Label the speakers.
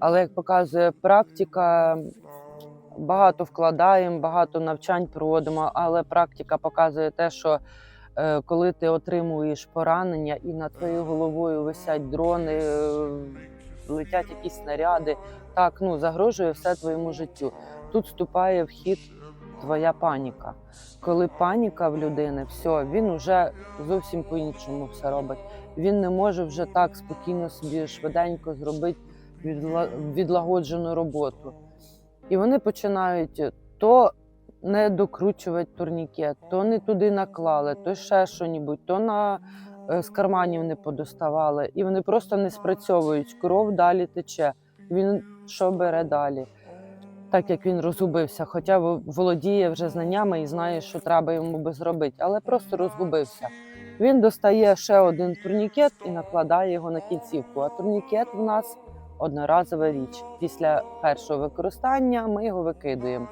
Speaker 1: Але як показує практика, багато вкладаємо, багато навчань проводимо, але практика показує те, що е, коли ти отримуєш поранення і над твоєю головою висять дрони, е, летять якісь снаряди, так ну загрожує все твоєму життю. Тут вступає в хід твоя паніка. Коли паніка в людини, все, він вже зовсім по-іншому все робить. Він не може вже так спокійно собі швиденько зробити відлагоджену роботу. І вони починають то не докручувати турнікет, то не туди наклали, то ще що-небудь, то на е, з карманів не подоставали. І вони просто не спрацьовують. Кров далі тече. Він що бере далі? Так як він розгубився, хоча володіє вже знаннями і знає, що треба йому би зробити, але просто розгубився. Він достає ще один турнікет і накладає його на кінцівку. А турнікет в нас одноразова річ. Після першого використання ми його викидуємо.